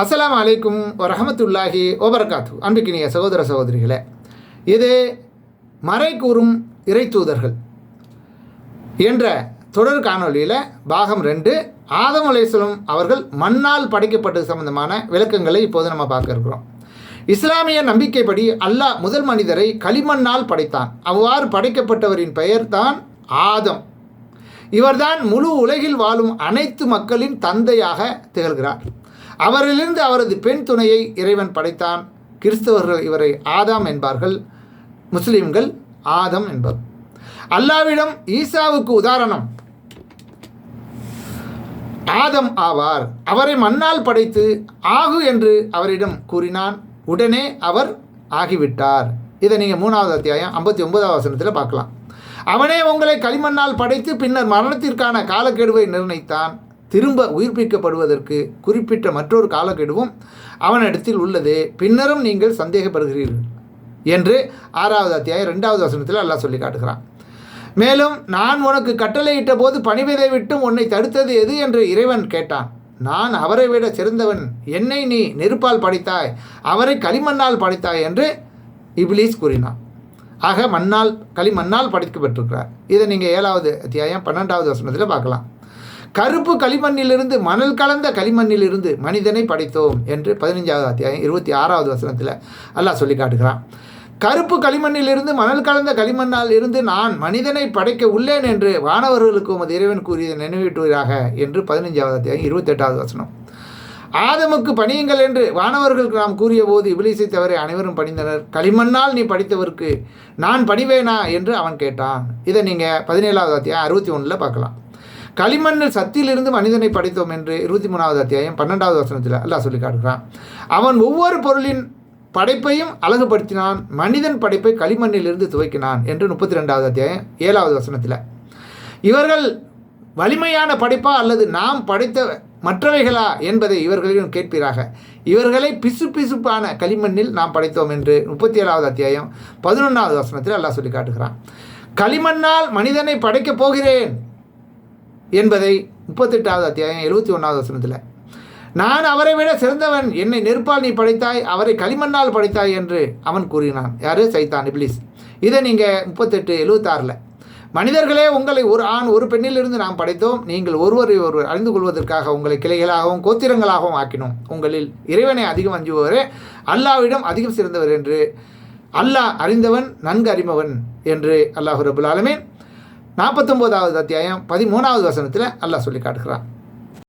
அஸ்ஸலாமு அலைக்கும் வரஹமத்துல்லாஹி ஓபர்காத்து அன்பிக்கினிய சகோதர சகோதரிகளே இது மறை கூறும் இறை தூதர்கள் என்ற தொடர் காணொலியில் பாகம் ரெண்டு ஆதம் அலைஹிஸ்ஸலாம் அவர்கள் மண்ணால் படைக்கப்பட்டது சம்பந்தமான விளக்கங்களை இப்போது நம்ம பார்க்க இருக்கிறோம். இஸ்லாமிய நம்பிக்கைப்படி அல்லாஹ் முதல் மனிதரை களிமண்ணால் படைத்தான். அவ்வாறு படைக்கப்பட்டவரின் பெயர்தான் ஆதம். இவர்தான் முழு உலகில் வாழும் அனைத்து மக்களின் தந்தையாக திகழ்கிறார். அவரிலிருந்து அவரது பெண் துணையை இறைவன் படைத்தான். கிறிஸ்தவர்கள் இவரை ஆதாம் என்பார்கள். முஸ்லிம்கள் ஆதம் என்பர். அல்லாவிடம் ஈசாவுக்கு உதாரணம். ஆதம் ஆவார். அவரை மண்ணால் படைத்து ஆகு என்று அவரிடம் கூறினான். உடனே அவர் ஆகிவிட்டார். இதை நீங்கள் மூணாவது அத்தியாயம் ஐம்பத்தி ஒன்பதாவது வசனத்தில் பார்க்கலாம். அவனே உங்களை களிமண்ணால் படைத்து பின்னர் மரணத்திற்கான காலக்கெடுவை நிர்ணயித்தான். திரும்ப உயிர்ப்பிக்கப்படுவதற்கு குறிப்பிட்ட மற்றொரு காலக்கெடுவும் அவனிடத்தில் உள்ளது. பின்னரும் நீங்கள் சந்தேகப்படுகிறீர்கள் என்று ஆறாவது அத்தியாயம் ரெண்டாவது வசனத்தில் அல்லாஹ் சொல்லி காட்டுகிறான். மேலும் நான் உனக்கு கட்டளையிட்ட போது பணிவிதை விட்டும் உன்னை தடுத்தது எது என்று இறைவன் கேட்டான். நான் அவரை விட சிறந்தவன். என்னை நீ நெருப்பால் படைத்தாய். அவரை களிமண்ணால் படைத்தாய் என்று இப்லீஸ் கூறினான். ஆக மண்ணால் களிமண்ணால் படைக்கப்பட்டிருக்கிறார். இதை நீங்கள் ஏழாவது அத்தியாயம் பன்னெண்டாவது வசனத்தில் பார்க்கலாம். கருப்பு களிமண்ணிலிருந்து மணல் கலந்த களிமண்ணிலிருந்து மனிதனை படைத்தோம் என்று பதினஞ்சாவது அத்தியாயம் இருபத்தி ஆறாவது வசனத்தில் அல்லாஹ் சொல்லி காட்டுகிறான். கருப்பு களிமண்ணிலிருந்து மணல் கலந்த களிமண்ணால் இருந்து நான் மனிதனை படைக்க உள்ளேன் என்று வானவர்களுக்கு உமது இறைவன் கூறியதை நினைவூட்டுவதாக என்று பதினஞ்சாவது அத்தியாயம் இருபத்தெட்டாவது வசனம். ஆதமுக்கு பணியுங்கள் என்று வானவர்களுக்கு நாம் கூறிய போது இபிலிசை தவிர அனைவரும் பணிந்தனர். களிமண்ணால் நீ படித்தவருக்கு நான் பணிவேனா என்று அவன் கேட்டான். இதை நீங்கள் பதினேழாவது அத்தியாயம் அறுபத்தி ஒன்றில் பார்க்கலாம். களிமண்ணில் சத்தியிலிருந்து மனிதனை படைத்தோம் என்று இருபத்தி மூணாவது அத்தியாயம் பன்னெண்டாவது வசனத்தில் அல்லாஹ் சொல்லி காட்டுகிறான். அவன் ஒவ்வொரு பொருளின் படைப்பையும் அழகுபடுத்தினான். மனிதன் படைப்பை களிமண்ணிலிருந்து துவைக்கினான் என்று முப்பத்தி ரெண்டாவது அத்தியாயம் ஏழாவது வசனத்தில். இவர்கள் வலிமையான படைப்பா அல்லது நாம் படைத்த மற்றவைகளா என்பதை இவர்களிடம் கேட்பீராக. இவர்களை பிசு பிசுப்பான களிமண்ணில் நாம் படைத்தோம் என்று முப்பத்தி ஏழாவது அத்தியாயம் பதினொன்றாவது வசனத்தில் அல்லாஹ் சொல்லி காட்டுகிறான். களிமண்ணால் மனிதனை படைக்கப் போகிறேன். என்பதை முப்பத்தெட்டாவது அத்தியாயம் எழுபத்தி ஒன்றாவது வசனத்தில். நான் அவரை விட சிறந்தவன் என்னை நெருப்பால் நீ படைத்தாய் அவரை களிமண்ணால் படைத்தாய் என்று அவன் கூறினான். யாரு? சைத்தான் இப்லிஸ். இதை நீங்கள் முப்பத்தெட்டு எழுபத்தாறில் மனிதர்களே உங்களை ஒரு ஆண் ஒரு பெண்ணிலிருந்து நாம் படைத்தோம். நீங்கள் ஒருவரை ஒருவர் அறிந்து கொள்வதற்காக உங்களை கிளைகளாகவும் கோத்திரங்களாகவும் ஆக்கினோம். உங்களில் இறைவனை அதிகம் அஞ்சுபவரே அல்லாவிடம் அதிகம் சிறந்தவர் என்று. அல்லாஹ் அறிந்தவன் நன்கு அறிமவன் என்று அல்லாஹு ரபுல் ஆலமீன் நாற்பத்தொம்போதாவது அத்தியாயம் பதிமூணாவது வசனத்தில் அல்லாஹ் சொல்லி காட்டுகிறான்.